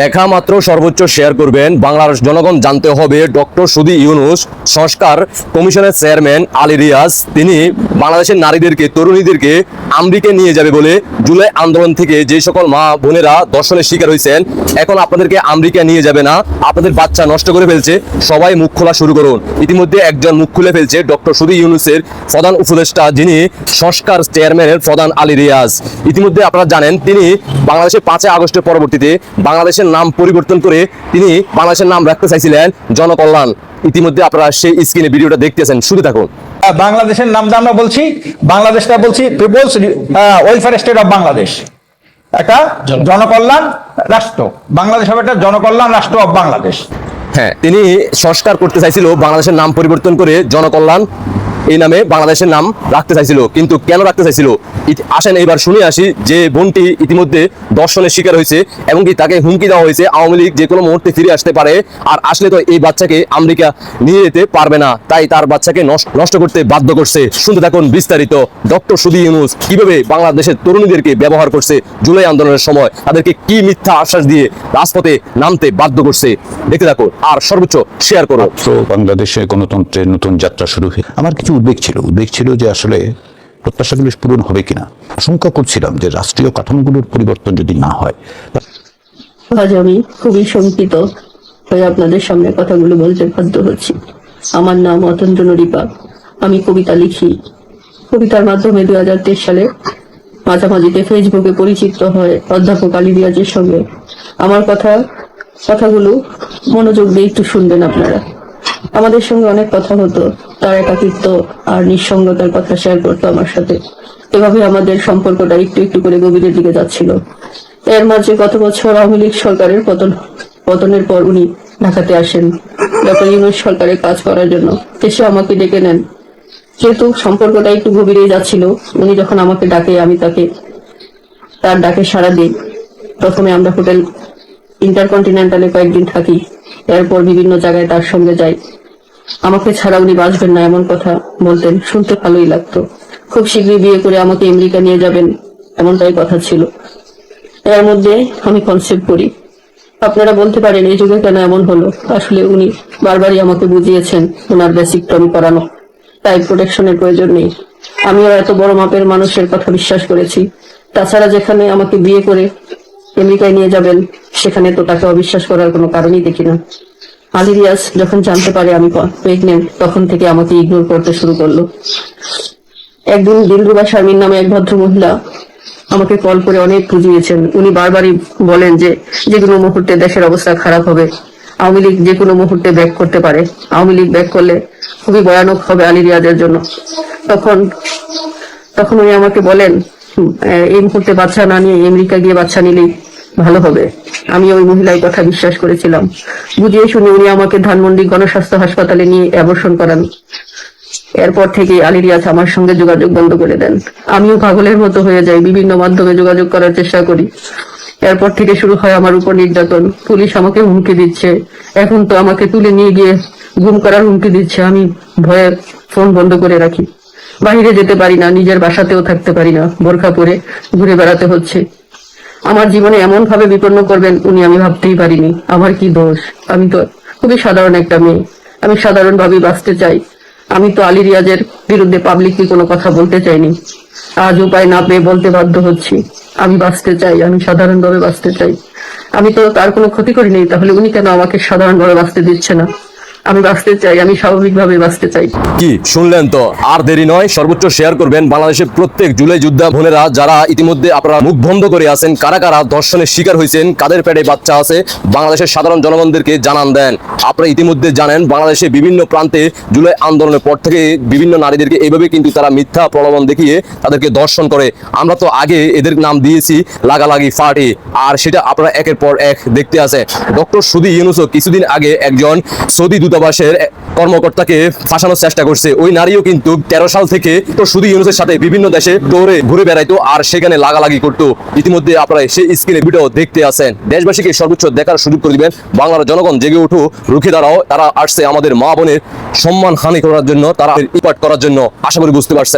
দেখা মাত্র সর্বোচ্চ শেয়ার করবেন বাংলার জনগণ জানতে হবে ডক্টর সুদি ইউনুস, সংস্কার কমিশনের চেয়ারম্যান আলী রিয়াজ, তিনি বাংলাদেশের নারীদেরকে, তরুণীদেরকে আমেরিকা নিয়ে যাবে বলে জুলাই আন্দোলন থেকে যে সকল মা বোনেরা দর্শনের শিকার হয়েছেন, এখন আপনাদেরকে আমেরিকা নিয়ে যাবে না। আপনাদের বাচ্চা নষ্ট করে ফেলছে, সবাই মুখ খোলা শুরু করুন। ইতিমধ্যে একজন মুখ খুলে ফেলছে ডক্টর সুদি ইউনুসের প্রধান উপদেষ্টা, যিনি সংস্কার চেয়ারম্যানের প্রধান আলী রিয়াজ। ইতিমধ্যে আপনারা জানেন, তিনি বাংলাদেশের পাঁচই আগস্টের পরবর্তীতে বাংলাদেশের নাম পরিবর্তন করে তিনি বাংলাদেশের নাম রাখতে চাইছিলেন জনকল্যাণ। ইতিমধ্যে আপনারা সেই স্ক্রিনে ভিডিওটা দেখতেছেন শুধু থাকুন। বাংলাদেশের নামটা আমরা বলছি বাংলাদেশটা বলছি peoples welfare state of Bangladesh. একটা জনকল্যাণ রাষ্ট্র। বাংলাদেশ হবে একটা জনকল্যাণ রাষ্ট্র অফ বাংলাদেশ। হ্যাঁ তিনি সংস্কার করতে চাইছিল বাংলাদেশের নাম পরিবর্তন করে জনকল্যাণ। এই নামে বাংলাদেশের নাম রাখতে চাইছিল, কিন্তু কেন রাখতে চাইছিল? আসেন এবার শুনে আসি যে বোনটি ইতিমধ্যে দর্শনের শিকার হয়েছে এবং কি তাকে হুমকি দেওয়া হয়েছে। আওয়ামী লীগ যে কোনো মুহূর্তে ফিরে আসতে পারে। আর আসলে তো এই বাচ্চাকে আমেরিকা নিয়ে যেতে পারবে না, তাই তার বাচ্চাকে নষ্ট- করতে বাধ্য করছে। শুনতে থাকুন বিস্তারিত। ডক্টর সুদি ইউনুস কীভাবে বাংলাদেশের তরুণীদেরকে ব্যবহার করছে জুলাই আন্দোলনের সময়? তাদেরকে কি মিথ্যা আশ্বাস দিয়ে রাজপথে নামতে বাধ্য করছে? দেখতে থাকুন। আর সর্বোচ্চ শেয়ার করো বাংলাদেশে গণতন্ত্রের নতুন যাত্রা শুরু হয়ে আমার কিছু উদ্বেগ ছিল। উদ্বেগ ছিল যে আসলে প্রত্যাশাগুলো পূরণ হবে কিনা। আশঙ্কা করছিলাম যে রাষ্ট্রীয় কাঠামোগুলোর পরিবর্তন যদি না হয়। আমি খুবই শঙ্কিত হয়ে আপনাদের সামনে কথাগুলো বলতে বাধ্য হচ্ছি। আমার নাম অতন্দ্র নরিপা। আমি কবিতা লিখি। কবিতার মাধ্যমে দুই হাজার তেইশ সালে মাঝামাঝিতে ফেসবুকে পরিচিত হয় অধ্যাপক আলী রিয়াজের সঙ্গে। আমার কথা, কথাগুলো মনোযোগ দিয়ে একটু শুনবেন আপনারা। আমাদের সঙ্গে অনেক কথা হতো, তার একাকিত্ব আর নিঃসঙ্গতার কথা শেয়ার করতো আমার সাথে। এভাবে আমাদের সম্পর্কটা একটু একটু করে গভীরের দিকে যাচ্ছিল। এর মাঝে গত বছর আওয়ামী লীগ সরকারের পতন, পতনের পর উনি ঢাকাতে আসেন। ডক্টর ইউনুস সরকারের কাজ করার জন্য। এসে আমাকে ডেকে নেন। যেহেতু সম্পর্কটা একটু গভীরে যাচ্ছিল, উনি যখন আমাকে ডাকে, আমি তাকে, তার ডাকে সাড়া দিই। প্রথমে আমরা হোটেল ইন্টারকন্টিনেন্টালে কয়েকদিন থাকি। এরপর বিভিন্ন জায়গায় তার সঙ্গে যাই। আমাকে ছাড়া উনি বাঁচবেন না এমন কথা বলতেন। শুনতে ভালোই লাগতো। খুব শীঘ্রই বিয়ে করে আমাকে আমেরিকা নিয়ে যাবেন, এমনটাই কথা ছিল। এর মধ্যে আমি কনসেপ্ট করি। আপনারা বলতে পারেন, এই যুগে কেন এমন হলো। আসলে উনি বারবারই আমাকে বুঝিয়েছেন, ওনার বেসিক টমি করানো তাই প্রোটেকশনের প্রয়োজন নেই। আমিও এত বড় মাপের মানুষের কথা বিশ্বাস করেছি। তাছাড়া যেখানে আমাকে বিয়ে করে আমেরিকায় নিয়ে যাবেন, সেখানে তো তাকে অবিশ্বাস করার কোনো কারণই দেখি না। আলী রিয়াজ যখন জানতে পারে আমি প্রেগনেন্ট তখন থেকে আমাকে ইগনোর করতে শুরু করল। একদিন দিলরুবা শারমিন নামে এক ভদ্র মহিলা আমাকে কল করে অনেক বুঝিয়েছেন। উনি বারবারই বলেন যে যে কোনো মুহূর্তে দেশের অবস্থা খারাপ হবে। আওয়ামী লীগ যে কোনো মুহূর্তে ব্যাক করতে পারে। আওয়ামী লীগ ব্যাক করলে খুবই ভয়ানক হবে আলী রিয়াজের জন্য। তখন তখন উনি আমাকে বলেন এই মুহূর্তে বাচ্চা না নিয়ে আমেরিকা গিয়ে বাচ্চা নিলেই ভালো হবে। আমি ওই মহিলার কথা বিশ্বাস করেছিলাম। বুঝিয়ে শুনে উনি আমাকে ধানমন্ডি গণস্বাস্থ্য হাসপাতালে নিয়ে অ্যাবর্ষণ করান। এরপর থেকে আলী আমার সঙ্গে যোগাযোগ বন্ধ করে দেন। আমিও পাগলের মতো হয়ে যাই, বিভিন্ন মাধ্যমে যোগাযোগ করার চেষ্টা করি। এরপর থেকে শুরু হয় আমার উপর নির্যাতন। পুলিশ আমাকে হুমকি দিচ্ছে। এখন তো আমাকে তুলে নিয়ে গিয়ে গুম করার হুমকি দিচ্ছে। আমি ভয়ে ফোন বন্ধ করে রাখি। বাইরে যেতে পারি না, নিজের বাসাতেও থাকতে পারি না। বোরখা পরে ঘুরে বেড়াতে হচ্ছে। আমার জীবনে এমন ভাবে বিপন্ন করবেন উনি, আমি ভাবতেই পারিনি। আমার কি দোষ? আমি তো খুবই সাধারণ একটা মেয়ে। আমি সাধারণ ভাবে বাঁচতে চাই। আমি তো আলী রিয়াজের বিরুদ্ধে পাবলিকলি কোনো কথা বলতে চাইনি। আজ উপায় না পেয়ে বলতে বাধ্য হচ্ছি। আমি বাঁচতে চাই, আমি সাধারণভাবে বাঁচতে চাই। আমি তো তার কোনো ক্ষতি করিনি, তাহলে উনি কেন আমাকে সাধারণভাবে বাঁচতে দিচ্ছে না? আমি বাঁচতে চাই, আমি স্বাভাবিকভাবে বাঁচতে চাই। কি, শুনলেন তো? আর দেরি নয়, সর্বোচ্চ শেয়ার করবেন বাংলাদেশের প্রত্যেক জুলাই যোদ্ধা বোনেরা যারা ইতিমধ্যে আপনারা মুখ বন্ধ করে আছেন, কারা কারা ধর্ষণের শিকার হয়েছেন, কাদের পেটে বাচ্চা আছে, বাংলাদেশের সাধারণ জনগণদেরকে জানান দেন। আপনারা ইতিমধ্যে জানেন, বাংলাদেশে বিভিন্ন প্রান্তে জুলাই আন্দোলনের পর থেকে বিভিন্ন নারীদেরকে এইভাবে কিন্তু তারা মিথ্যা প্রলোভন দেখিয়ে তাদেরকে দর্শন করে। আমরা তো আগে এদের নাম দিয়েছি, লাগালাগি, ফাটি, আর সেটা আপনারা একের পর এক দেখতে আছে ডক্টর সুদি ইউনুসও কিছুদিন আগে একজন সৌদি দূতাবাসের কর্মকর্তাকে ফাঁসানোর চেষ্টা করছে। ওই নারীও কিন্তু তেরো সাল থেকে তো শুধু ইউনুসের সাথে বিভিন্ন দেশে দৌড়ে ঘুরে বেড়াইতো আর সেখানে লাগালাগি করতো। ইতিমধ্যে আপনারা সেই স্ক্রিনে ভিডিও দেখতে আছেন। দেশবাসীকে সর্বোচ্চ দেখার সুযোগ করে দিবেন। বাংলার জনগণ জেগে উঠো রুখে দাঁড়াও। তারা আসছে আমাদের মা বোনের সম্মান হানি করার জন্য, তারা ইপাট করার জন্য। আশা করি বুঝতে পারছেন।